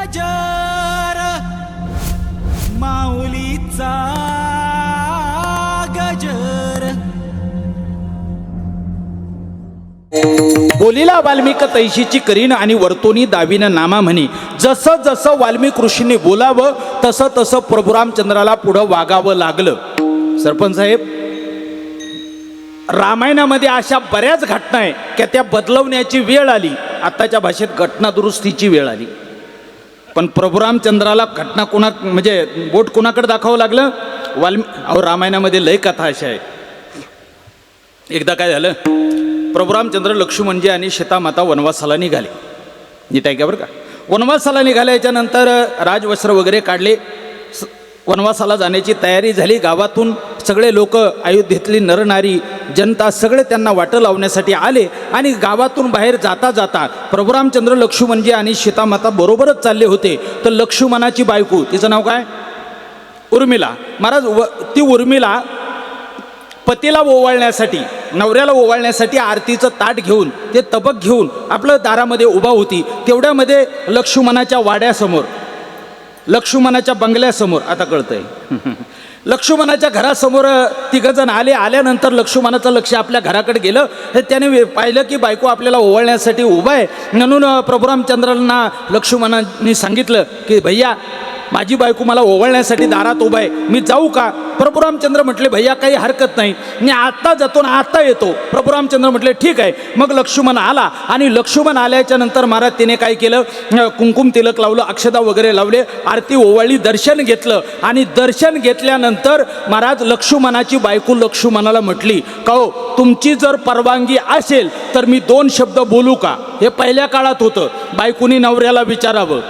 गजर माऊलीचा गजर. बोलीला वाल्मिक तैशीची करीन आणि वर्तोनी दावीनं नामा म्हणे. जसं जसं वाल्मिक ऋषीने बोलावं तसं तसं प्रभू रामचंद्राला पुढं वागावं लागलं. सरपंच साहेब रामायणामध्ये अशा बऱ्याच घटना आहे की त्या बदलवण्याची वेळ आली. आत्ताच्या भाषेत घटना दुरुस्तीची वेळ आली. पण प्रभुरामचंद्राला घटना कोणा म्हणजे बोट कुणाकडे दाखवावं लागलं? वाल्मी अहो रामायणामध्ये लय कथा अशा आहे. एकदा काय झालं? प्रभुरामचंद्र लक्ष्मणजी आणि सीतामाता वनवासाला निघाले. नीट आहे का बरं का. वनवासाला निघाल्याच्या नंतर राजवस्त्र वगैरे काढले. स- वनवासाला जाण्याची तयारी झाली. गावातून सगळे लोक अयोध्येतली नरनारी जनता सगळे त्यांना वाटं लावण्यासाठी आले आणि गावातून बाहेर जाता जाता प्रभुरामचंद्र लक्ष्मणजी आणि सीतामाता बरोबरच चालले होते. तर लक्ष्मणाची बायको तिचं नाव काय? उर्मिला. महाराज व ती उर्मिला पतीला ओवाळण्यासाठी नवऱ्याला ओवाळण्यासाठी आरतीचं ताट घेऊन ते तबक घेऊन आपलं दारामध्ये उभा होती. तेवढ्यामध्ये लक्ष्मणाच्या वाड्यासमोर लक्ष्मणाच्या बंगल्यासमोर आता कळतंय. लक्ष्मणाच्या घरासमोर तिघजण आले आल्यानंतर लक्ष्मणाचं लक्ष आपल्या घराकडे गेलं. हे त्याने पाहिलं की बायको आपल्याला ओवाळण्यासाठी उभा आहे. म्हणून प्रभुरामचंद्रांना लक्ष्मणांनी सांगितलं की भैया माझी बायको मला ओवाळण्यासाठी दारात उभा आहे. मी जाऊ का? प्रभू रामचंद्र म्हटले भैया काही हरकत नाही. मी आत्ता जातो ना आत्ता येतो. प्रभू रामचंद्र म्हटले ठीक आहे. मग लक्ष्मण आला आणि लक्ष्मण आल्याच्यानंतर महाराज तिने काय केलं? कुंकुम तिलक लावलं अक्षदा वगैरे लावले आरती ओवाळी दर्शन घेतलं. आणि दर्शन घेतल्यानंतर महाराज लक्ष्मणाची बायको लक्ष्मणाला म्हटली का हो तुमची जर परवानगी असेल तर मी दोन शब्द बोलू का? हे पहिल्या काळात होतं. बायकोनी नवऱ्याला विचारावं.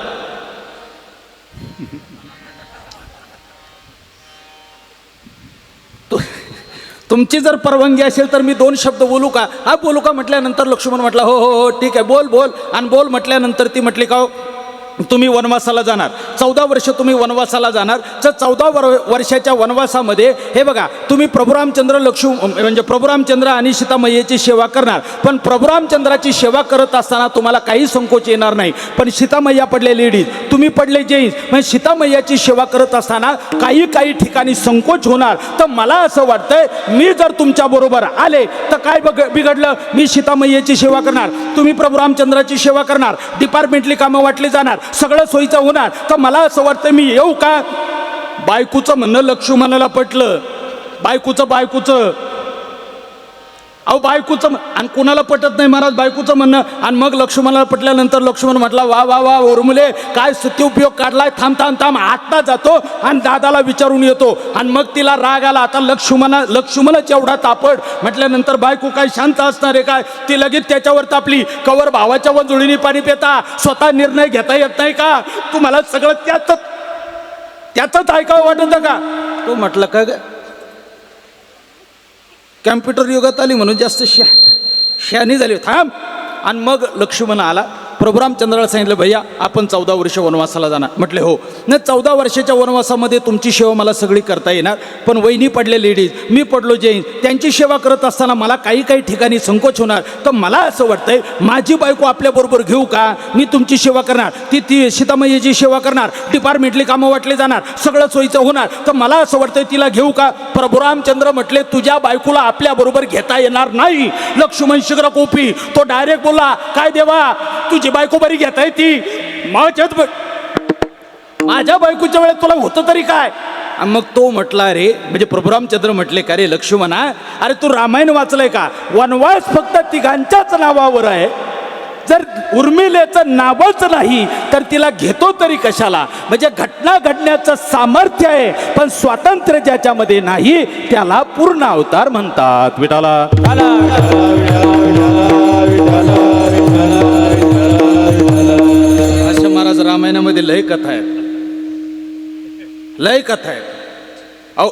तुमची जर परवानगी असेल तर मी दोन शब्द बोलू का? हा बोलू का म्हटल्यानंतर लक्ष्मण म्हटला हो हो हो ठीक आहे बोल बोल. आणि बोल म्हटल्यानंतर ती म्हटली का तुम्ही वनवासाला जाणार. चौदा वर्ष तुम्ही वनवासाला जाणार. तर चौदा वर वर्षाच्या वनवासामध्ये हे बघा तुम्ही प्रभुरामचंद्र लक्ष्मी म्हणजे प्रभुरामचंद्र आणि सीतामय्येची सेवा करणार. पण प्रभुरामचंद्राची सेवा करत असताना तुम्हाला काही संकोच येणार नाही. पण सीतामय्या पडले लेडीज तुम्ही पडले जेन्स म्हणजे सीतामय्याची सेवा करत असताना काही काही ठिकाणी संकोच होणार. तर मला असं वाटतंय मी जर तुमच्याबरोबर आले तर काय बघ बिघडलं? मी सीतामय्याची सेवा करणार. तुम्ही प्रभुरामचंद्राची सेवा करणार. डिपार्टमेंटली कामं वाटली जाणार. सगळं सोयीचं होणार. तर मला असं वाटतं मी येऊ का? बायकूचं म्हणणं लक्ष्मणाला पटलं. बायकूचं बायकूचं. अहो बायकोचं आणि कुणाला पटत नाही महाराज बायकोचं म्हणणं. आणि मग लक्ष्मणाला पटल्यानंतर लक्ष्मण म्हटला वा वा वा ओरमुले काय सुती उपयोग काढलाय? थांब थांब थांब आत्ता जातो आणि दादाला विचारून येतो. आणि मग तिला राग आला आता लक्ष्मणा लक्ष्मणच एवढा तापड. म्हटल्यानंतर बायको काय शांत असणार आहे काय? ती लगेच त्याच्यावर तापली. कवर भावाच्या वंजुळीने पाणी पेता स्वतः निर्णय घेता येत नाही का? तुम्हाला सगळं त्याच त्याचंच ऐकावं वाटतं का? तो म्हटलं का ग कॅम्प्युटर युगात आली म्हणून जास्त शा शहाणी झाली. थांब. आणि मग लक्ष्मण आला. प्रभुराम चंद्राला सांगितलं भैया आपण चौदा वर्ष वनवासाला जाणार. म्हटले हो. न चौदा वर्षाच्या वनवासामध्ये तुमची सेवा मला सगळी करता येणार पण वहिनी पडले लेडीज मी पडलो जैन त्यांची सेवा करत असताना मला काही काही ठिकाणी संकोच होणार. तर मला असं वाटतंय माझी बायको आपल्याबरोबर घेऊ का? मी तुमची सेवा करणार. ती ती सीतामय्याची सेवा करणार. डिपार्टमेंटली कामं वाटले जाणार. सगळं सोयीचं होणार. तर मला असं वाटतंय तिला घेऊ का? प्रभुरामचंद्र म्हटले तुझ्या बायकोला आपल्याबरोबर घेता येणार नाही. लक्ष्मण शिग्र कोपी तो डायरेक्ट बोला काय देवा तुझी बायको बरी घेताय ती. माझ्याच माझ्या बायकोच्या वेळेत तुला होतं तरी काय? मग तो म्हटला रे म्हणजे प्रभुरामचंद्र म्हटले का रे लक्ष्मणा? अरे तू रामायण वाचलंय का? वनवास फक्त तिघांच्याच नावावर आहे. जर उर्मिलेचं नावच नाही तर तिला घेतो तरी कशाला? म्हणजे घटना घडण्याचं सामर्थ्य आहे पण स्वातंत्र्य ज्याच्यामध्ये नाही त्याला पूर्ण अवतार म्हणतात. विठाला रामायणामध्ये लय कथा आहेत. लय कथा आहेत. अहो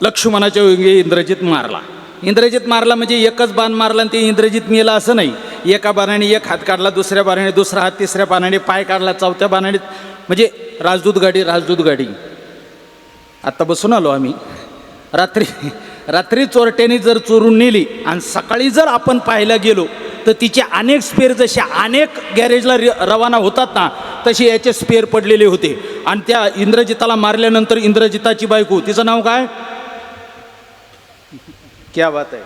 लक्ष्मणाच्या योगी इंद्रजित मारला. इंद्रजित मारला म्हणजे एकच बाण मारला आणि ते इंद्रजित मेला असं नाही. एका बाणाने एक हात काढला दुसऱ्या बाणाने दुसरा हात तिसऱ्या बाणाने पाय काढला चौथ्या बाणाने म्हणजे राजदूत गाडी राजदूत गाडी. आत्ता बसून आलो आम्ही. रात्री रात्री चोरट्याने जर चोरून नेली आणि सकाळी जर आपण पाहायला गेलो तर तिचे अनेक स्पेअर जसे अनेक गॅरेजला रवाना होतात ना तसे याचे स्पेअर पडलेले होते. आणि त्या इंद्रजिताला मारल्यानंतर इंद्रजिताची बायको तिचं नाव काय? क्या बात आहे.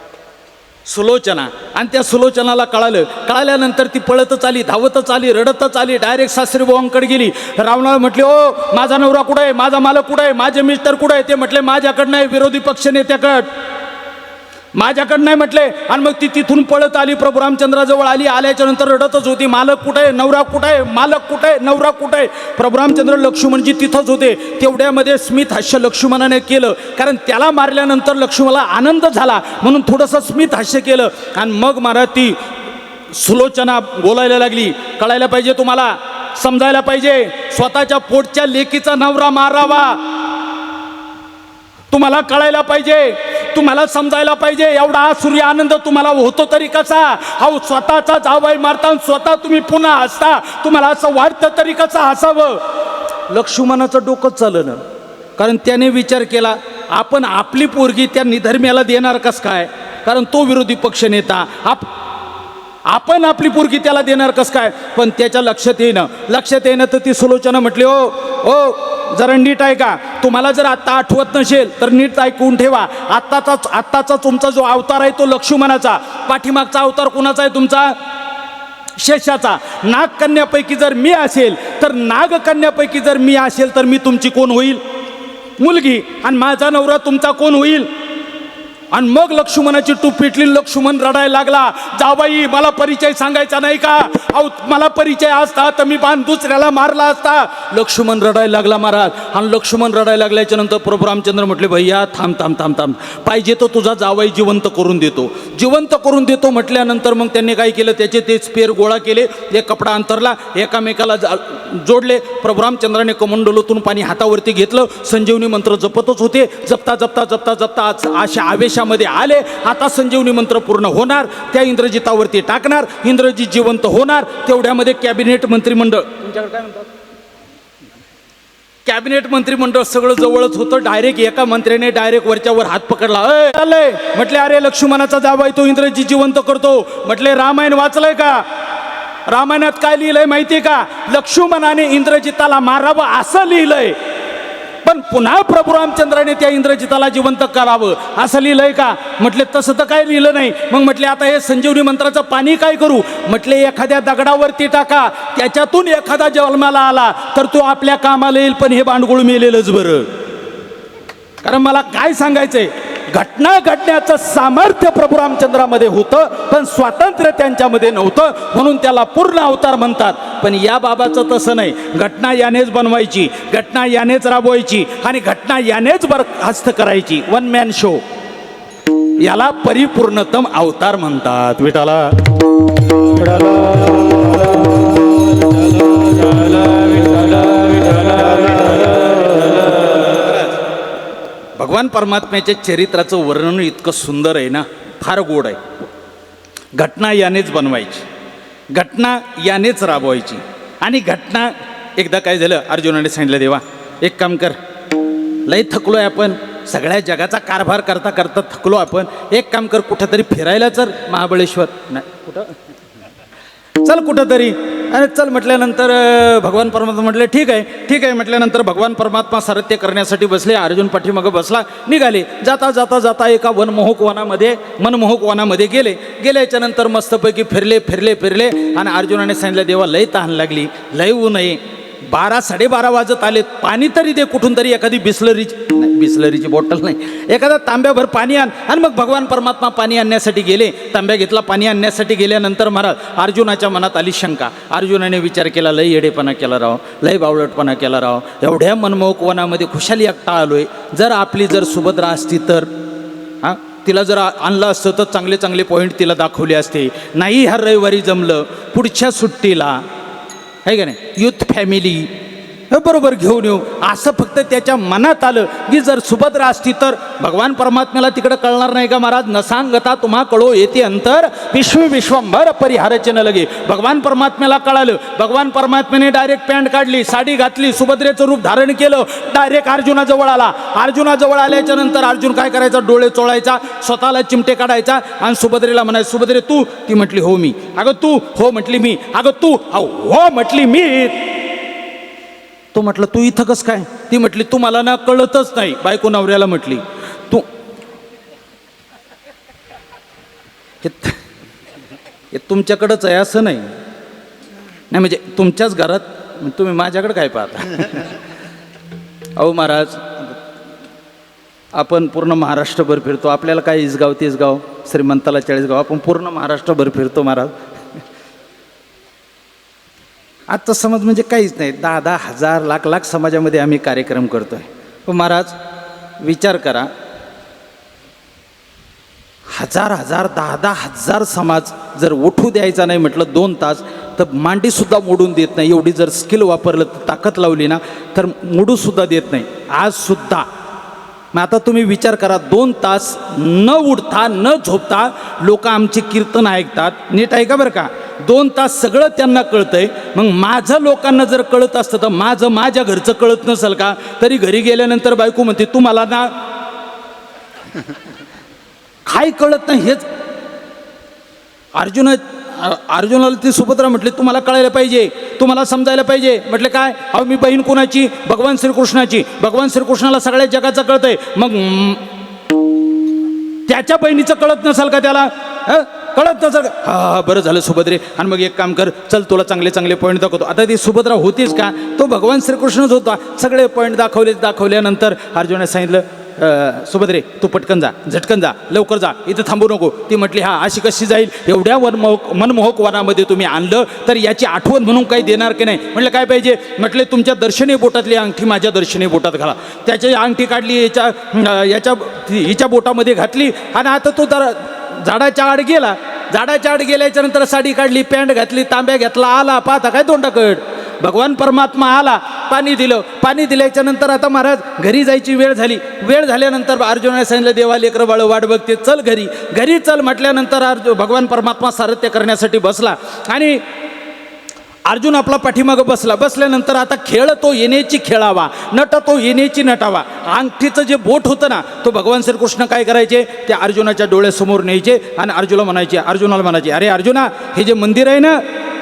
सुलोचना. आणि त्या सुलोचनाला कळालं. कळाल्यानंतर ती पळतच आली धावतच आली रडतच आली डायरेक्ट सासरी गेली. रावणाला म्हटले ओ माझा नवरा कुठं आहे? माझा मालक कुठं आहे? माझे मिस्टर कुठं आहे? ते म्हटले माझ्याकडं नाही विरोधी पक्षनेत्याकड माझ्याकडं नाही म्हटले. आणि मग ती तिथून पळत आली प्रभू रामचंद्राजवळ आली. आल्याच्यानंतर रडतच होती. मालक कुठे आहे? नवरा कुठे आहे? मालक कुठे आहे? नवरा कुठे आहे? प्रभू रामचंद्र लक्ष्मणजी तिथंच होते. तेवढ्यामध्ये स्मित हास्य लक्ष्मणाने केलं. कारण त्याला मारल्यानंतर लक्ष्मणाला आनंद झाला. म्हणून थोडंसं स्मित हास्य केलं. आणि मग महाराज ती सुलोचना बोलायला लागली. कळायला पाहिजे तुम्हाला? समजायला पाहिजे? स्वतःच्या पोटच्या लेकीचा नवरा मारावा. तुम्हाला कळायला पाहिजे? तुम्हाला समजायला पाहिजे. एवढा सूर्य आनंद तुम्हाला होतो तरी कसा? अहो स्वतःचा जावाई मारता आणि स्वतः तुम्ही पुन्हा हसता. तुम्हाला असं वाटतं तरी कसं हसावं? लक्ष्मणाचं डोकं चाललं ना. कारण त्याने विचार केला आपण आपली पोरगी त्या निधर्म्याला देणार कस काय? कारण तो विरोधी पक्ष नेता आप आपण आपली पोरगी त्याला देणार कस काय? पण त्याच्या लक्षात येईन. लक्षात येईना तर ती सुलोचना म्हटली ओ ओ जरा नीट ऐका. तुम्हाला जर आत्ता आठवत नसेल तर नीट ऐकून ठेवा. आत्ताचा आत्ताचा तुमचा जो अवतार आहे तो लक्ष्मणाचा. पाठीमागचा अवतार कोणाचा आहे तुमचा? शेषाचा. नागकन्यापैकी जर मी असेल तर नागकन्यापैकी जर मी असेल तर मी तुमची कोण होईल? मुलगी. आणि माझा नवरा तुमचा कोण होईल? आणि मग लक्ष्मणाची टूप पिटली लक्ष्मण रडायला लागला जाबाई मला परिचय सांगायचा नाही का? अहो मला परिचय असता तर मी बाण दुसऱ्याला मारला असता. लक्ष्मण रडायला लागला महाराज. आणि लक्ष्मण रडायला लागल्याच्या नंतर प्रभू रामचंद्र म्हटले भैया थांब थांब थांब थांब. पाहिजे तो तुझा जावाई जिवंत करून देतो. जिवंत करून देतो म्हटल्यानंतर मग त्यांनी काय केलं? त्याचे ते स्पेअर गोळा केले एक कपडा अंतरला एकामेकाला जा- जोडले. प्रभू रामचंद्राने कमंडलोतून पाणी हातावरती घेतलं. संजीवनी मंत्र जपतच होते. जपता जपता जपता जपता आज अशा आवेशामध्ये आले आता संजीवनी मंत्र पूर्ण होणार त्या इंद्रजितावरती टाकणार इंद्रजित जिवंत होणार तेवढ्यामध्ये कॅबिनेट मंत्रिमंडळ. तुमच्याकडे काय म्हणतात? कॅबिनेट मंत्रिमंडळ सगळं जवळच होतं डायरेक्ट एका मंत्र्याने डायरेक्ट वरच्यावर हात पकडला. "अय, म्हटले अरे लक्ष्मणाचा जावाय तो इंद्रजी जिवंत करतो. म्हटले रामायण वाचलंय का? रामायणात काय लिहिलंय माहितीये का? लक्ष्मणाने इंद्रजिताला मारावं असं लिहिलंय. पण पुन्हा प्रभू रामचंद्राने त्या इंद्रजिताला जिवंत करावं. असं लिहिलंय का? म्हटले तसं तर काय लिहिलं नाही. मग म्हटले आता हे संजीवनी मंत्राचं पाणी काय करू? म्हटले एखाद्या दगडावरती टाका. त्याच्यातून एखादा जन्माला आला तर तो आपल्या कामाला येईल पण हे भांडगुळ मेलेलंच बरं. कारण मला काय सांगायचंय? घटना घडण्याचं सामर्थ्य प्रभू रामचंद्रामध्ये होतं पण स्वातंत्र्य त्यांच्यामध्ये नव्हतं म्हणून त्याला पूर्ण अवतार म्हणतात. पण या बाबाचं तसं नाही. घटना यानेच बनवायची घटना यानेच राबवायची आणि घटना यानेच बरखास्त करायची. वन मॅन शो याला परिपूर्णतम अवतार म्हणतात. विटाला भगवान परमात्म्याच्या चरित्राचं वर्णन इतकं सुंदर आहे ना फार गोड आहे. घटना यानेच बनवायची. घटना यानेच राबवायची. आणि घटना एकदा काय झालं अर्जुनाने सांगितलं देवा एक काम कर. लय आहे आपण. सगळ्या जगाचा कारभार करता करता थकलो आपण. एक काम कर कुठंतरी फिरायला चल महाबळेश्वर. नाही कुठं? चल कुठंतरी. आणि चल म्हटल्यानंतर भगवान परमात्मा म्हटले ठीक आहे ठीक आहे म्हटल्यानंतर भगवान परमात्मा सारथ्य करण्यासाठी बसले. अर्जुन पाठीमागं बसला निघाले. जाता जाता जाता एका वनमोहक वनामध्ये मनमोहक वनामध्ये गेले. गेल्याच्यानंतर मस्तपैकी फिरले फिरले फिरले. आणि अर्जुनाने सांगितलं देवा लय तहान लागली लय ऊन आहे. बारा साडेबारा वाजत आले पाणी तरी दे कुठून तरी. एखादी बिस्लरीची नाही बिस्लरीची बॉटल नाही. एखादा तांब्याभर पाणी आण. आणि मग भगवान परमात्मा पाणी आणण्यासाठी गेले. तांब्या घेतला पाणी आणण्यासाठी गेल्यानंतर महाराज अर्जुनाच्या मनात आली शंका. अर्जुनाने विचार केला लय येडेपणा केला राव. लय बावळटपणा केला राव. एवढ्या मनमोहक वनामध्ये खुशाली एकटा आलोय. जर आपली जर सुभद्रा असती तर हां? तिला जर आणलं असतं तर चांगले चांगले पॉईंट तिला दाखवले असते. नाही ह्या रविवारी जमलं. पुढच्या सुट्टीला आहे का नाही? युथ फॅमिली बरोबर घेऊन येऊ. असं फक्त त्याच्या मनात आलं की जर सुभद्रा असती तर भगवान परमात्म्याला तिकडं कळणार नाही का महाराज? न सांगता तुम्हा कळो येते अंतर. विश्व विश्वंभर परिहाराचे न लगे. भगवान परमात्म्याला कळालं. भगवान परमात्म्याने डायरेक्ट पॅन्ट काढली साडी घातली सुभद्रेचं रूप धारण केलं. डायरेक्ट अर्जुनाजवळ आला. अर्जुनाजवळ आल्याच्यानंतर अर्जुन काय करायचा? डोळे चोळायचा स्वतःला चिमटे काढायचा आणि सुभद्रेला म्हणायचं सुभद्रे तू? ती म्हटली हो मी. अगं तू? हो म्हटली मी. अगं तू? अहो, हो म्हटली मी. तो म्हटलं तू इथं कस काय? ती म्हटली तू मला ना कळतच नाही. बायको नवऱ्याला म्हटली तू हे तुमच्याकडंच आहे असं नाही. नाही म्हणजे तुमच्याच घरात तुम्ही माझ्याकडे काय पाहता? अहो महाराज आपण पूर्ण महाराष्ट्रभर फिरतो. आपल्याला काय इसगाव तेसगाव श्रीमंताला चाळीसगाव आपण पूर्ण महाराष्ट्रभर फिरतो महाराज. आजचा समाज म्हणजे काहीच नाही. दहा दहा हजार लाख लाख समाजामध्ये आम्ही कार्यक्रम करतोय. पण महाराज विचार करा. हजार हजार दहा दहा हजार समाज जर उठू द्यायचा नाही म्हटलं दोन तास तर मांडीसुद्धा मोडून देत नाही. एवढी जर स्किल वापरलं तर ताकद लावली ना तर मोडूसुद्धा देत नाही. आजसुद्धा मग आता तुम्ही विचार करा दोन तास न उठता न झोपता लोक आमचे कीर्तन ऐकतात. नीट ऐका बरं का? दोन तास सगळं त्यांना कळतंय. मग माझं लोकांना जर कळत असतं तर माझं माझ्या घरचं कळत नसेल का? तरी घरी गेल्यानंतर बायको म्हणते तू मला ना काय कळत नाही हेच अर्जुन अर्जुनाला ती सुभद्रा म्हटली तुम्हाला कळायला पाहिजे तुम्हाला समजायला पाहिजे. म्हटले काय? अहो मी बहीण कोणाची? भगवान श्रीकृष्णाची. भगवान श्रीकृष्णाला सगळ्या जगाचं कळतंय. मग त्याच्या बहिणीचं कळत नसाल का त्याला? हं? कळत नसत हा हा बरं झालं सुभद्रे. आणि मग एक काम कर चल तुला चांगले चांगले पॉईंट दाखवतो. आता ती सुभद्रा होतीच का? तो भगवान श्रीकृष्णच होता. सगळे पॉईंट दाखवले दाखवल्यानंतर अर्जुनाने सांगितलं सुभद्रे तू पटकन जा झटकन जा लवकर जा इथं थांबू नको. ती म्हटली हा अशी कशी जाईल? एवढ्या वनमोहक मनमोहक वनामध्ये तुम्ही आणलं तर याची आठवण म्हणून काही देणार की नाही? म्हटलं काय पाहिजे? म्हटले तुमच्या दर्शनी बोटातली अंगठी माझ्या दर्शनी बोटात घाला. त्याची अंगठी काढली याच्या याच्या हिच्या बोटामध्ये घातली आणि आता तो दर झाडाच्या आड गेला. झाडाच्या आड गेल्याच्यानंतर साडी काढली पॅन्ट घातली तांब्या घेतला आला पाहता काय तोंडाकड. भगवान परमात्मा आला पाणी दिलं. पाणी दिल्याच्या नंतर आता महाराज घरी जायची वेळ झाली. वेळ झाल्यानंतर अर्जुनाने सांगितलं देवा लेकर बाळ वाट बघते चल घरी. घरी चल म्हटल्यानंतर अर्जुन भगवान परमात्मा सारथ्य करण्यासाठी बसला. आणि अर्जुन आपला पाठीमागं बसला. बसल्यानंतर आता खेळ तो येण्याची खेळावा नट तो येण्याची नटावा. अंगठीचं जे बोट होतं ना तो भगवान श्रीकृष्ण काय करायचे? ते अर्जुनाच्या डोळ्यासमोर न्यायचे आणि अर्जुना म्हणायचे अर्जुनाला म्हणायचे अरे अर्जुना हे जे मंदिर आहे ना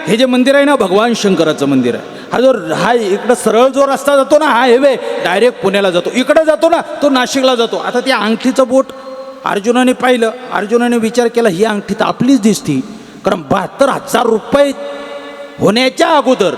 हे जे मंदिर आहे ना भगवान शंकराचं मंदिर आहे. हा जो हा इकडं सरळ जो रस्ता जातो ना हा हेवे डायरेक्ट पुण्याला जातो. इकडं जातो ना तो नाशिकला जातो. आता त्या अंगठीचं बोट अर्जुनाने पाहिलं. अर्जुनाने विचार केला ही अंगठी तर आपलीच दिसती. कारण बहात्तर हजार रुपये होण्याच्या अगोदर.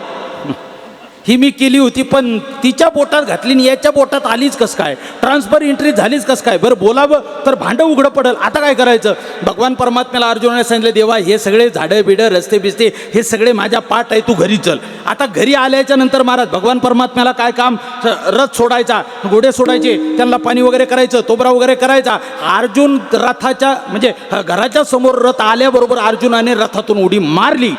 ही मी केली होती पण तिच्या बोटात घातली आणि याच्या बोटात आलीच कस काय? ट्रान्सफर एंट्री झालीच कस काय? बरं बोलावं तर भांडं उघडं पडेल. आता काय करायचं? भगवान परमात्म्याला अर्जुनाने सांगितलं देवा हे सगळे झाडं बिडं रस्ते बिस्ते हे सगळे माझ्या पाठ आहे तू घरी चल. आता घरी आल्याच्यानंतर महाराज भगवान परमात्म्याला काय काम? रथ सोडायचा घोडे सोडायचे त्यांना पाणी वगैरे करायचं तोबरा वगैरे करायचा. अर्जुन रथाच्या म्हणजे घराच्या समोर रथ आल्याबरोबर अर्जुनाने रथातून उडी मारली.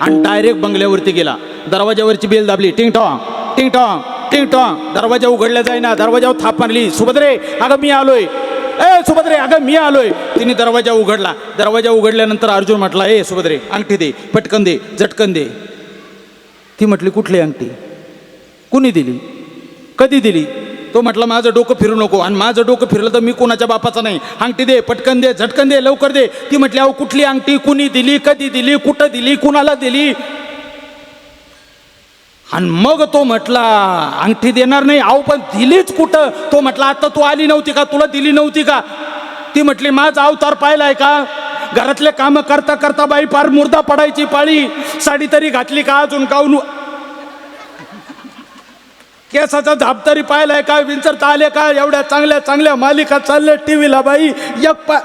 आणि डायरेक्ट बंगल्यावरती गेला. दरवाजावरची बेल दाबली. टिंग टॉंग टिंग टॉंग टिंग टॉंग. दरवाजा उघडला जाईना. दरवाजावर थाप मारली. सुभद्रे अगं मी आलोय. ए सुभद्रे अगं मी आलोय. तिने दरवाजा उघडला. दरवाजा उघडल्यानंतर अर्जुन म्हटला ए सुभद्रे अंगठी दे. पटकन दे. झटकन दे. ती म्हटली कुठली अंगठी? कुणी दिली? कधी दिली? तो म्हटला माझं डोकं फिरू नको आणि माझं डोकं फिरलं तर मी कोणाच्या बापाचं नाही. अंगठी दे पटकन दे झटकन दे लवकर दे. ती म्हटली अहो कुठली अंगठी? कुणी दिली? कधी दिली? कुठं दिली? कुणाला दिली? आणि मग तो म्हटला अंगठी देणार नाही. अहो पण दिलीच कुठं? तो म्हटला आता तू आली नव्हती का? तुला दिली नव्हती का? ती म्हटली माझा अवतार पाहिलाय का? घरातले कामं करता करता बाई फार मुर्दा पडायची पाळी. साडी तरी घातली का अजून? गाऊन केसाचा झाप तरी पाहिलाय का? विंचरता आले का? एवढ्या चांगल्या चांगल्या मालिका चालल्या टी व्हीला बाई. एक पा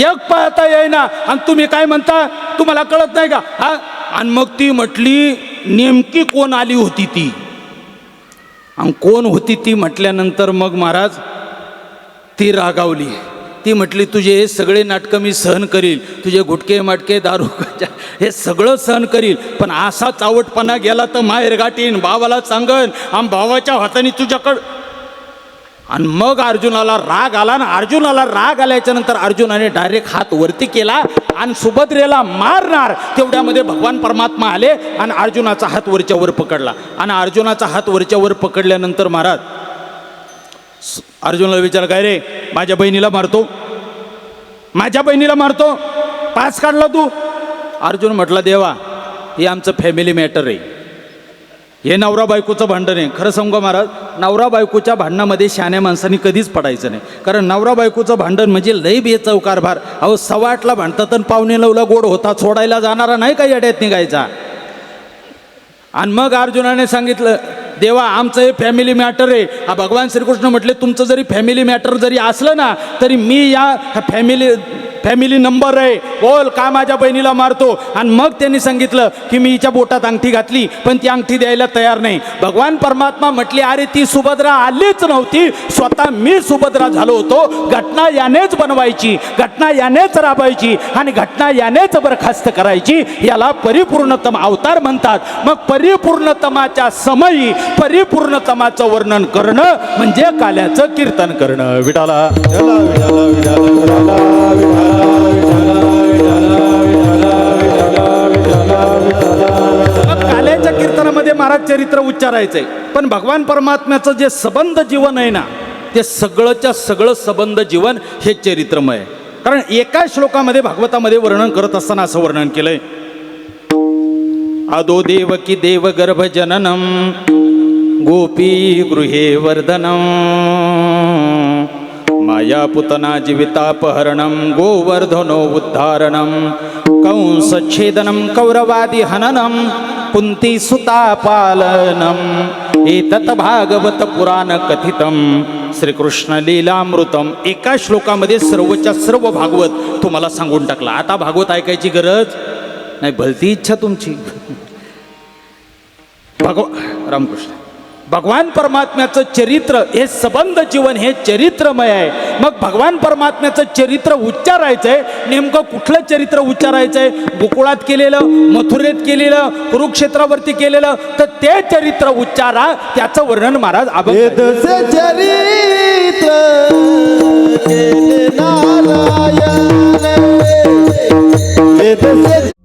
एक पाहता येईना. आणि तुम्ही काय म्हणता? तुम्हाला कळत नाही का? हा? आणि मग ती म्हटली नेमकी कोण आली होती ती? आणि कोण होती ती म्हटल्यानंतर मग महाराज ती रागावली. ती म्हटली तुझे हे सगळे नाटकं मी सहन करील. तुझे गुटके माटके दारू हे सगळं सहन करील. पण असा चावटपणा गेला तर माहेर गाठीन भावाला सांगन आम भावाच्या हाताने तुझ्याकडं आणि मग अर्जुनाला राग आला ना अर्जुनाला राग आल्याच्यानंतर अर्जुनाने डायरेक्ट हात वरती केला आणि सुभद्रेला मारणार. तेवढ्यामध्ये भगवान परमात्मा आले आणि अर्जुनाचा हात वरच्यावर पकडला. आणि अर्जुनाचा हात वरच्यावर पकडल्यानंतर महाराज अर्जुनला विचार काय रे माझ्या बहिणीला मारतो? माझ्या बहिणीला मारतो? पास काढला तू? अर्जुन म्हटला देवा हे आमचं फॅमिली मॅटर आहे. हे नवरा बायकोचं भांडण आहे. खरं सांगू महाराज नवरा बायकोच्या भांडणामध्ये शहाण्या माणसांनी कधीच पडायचं नाही. कारण नवरा बायकोचं भांडण म्हणजे लई बेचव कारभार अहो सव्वा आठला भांडतात आणि पावणे लवला गोड होता सोडायला जाणारा नाही काही अड्यात निघायचा? आणि मग अर्जुनाने सांगितलं देवा आमचं हे फॅमिली मॅटर आहे. हा भगवान श्रीकृष्ण म्हटले तुमचं जरी फॅमिली मॅटर जरी असलं ना तरी मी या फॅमिली फॅमिली नंबर आहे. बोल का माझ्या बहिणीला मारतो? आणि मग त्यांनी सांगितलं की मी हिच्या बोटात अंगठी घातली पण ती अंगठी द्यायला तयार नाही. भगवान परमात्मा म्हटली अरे ती सुभद्रा आलीच नव्हती. स्वतः मी सुभद्रा झालो होतो. घटना यानेच बनवायची घटना यानेच राबायची आणि घटना यानेच बरखास्त करायची. याला परिपूर्णतम अवतार म्हणतात. मग परिपूर्णतमाच्या समयी परिपूर्णतमाचं वर्णन करणं म्हणजे काल्याचं कीर्तन करणं. विटाला मग काल्याच्या कीर्तनामध्ये महाराज चरित्र उच्चारायचंय. पण भगवान परमात्म्याचं जे सबंध जीवन आहे ना ते सगळंच्या सगळं सबंध जीवन हे चरित्रमय. कारण एका श्लोकामध्ये भागवतामध्ये वर्णन करत असताना असं वर्णन केलंय. अदो देवकी देव गर्भ जननम गोपी गृहे वर्धनम. माया पुतना गोवर्धनो उद्धारणं कंस कौरवादिहननं कौरवादी एतत् कुंती सुता भागवत पुराण कथितम श्रीकृष्ण लीलामृतम एका श्लोकामध्ये सर्वच्या सर्व भागवत तुम्हाला सांगून टाकला. आता भागवत ऐकायची गरज नाही भलती इच्छा तुमची. भगव रामकृष्ण. भगवान परमात्म्याचं चरित्र हे सबंध जीवन हे चरित्रमय आहे. मग भगवान परमात्म्याचं चरित्र उच्चारायचं आहे नेमकं कुठलं चरित्र उच्चारायचं आहे गोकुळात केलेलं मथुरेत केलेलं कुरुक्षेत्रावरती केलेलं तर ते चरित्र उच्चारा त्याचं वर्णन महाराज चरित्र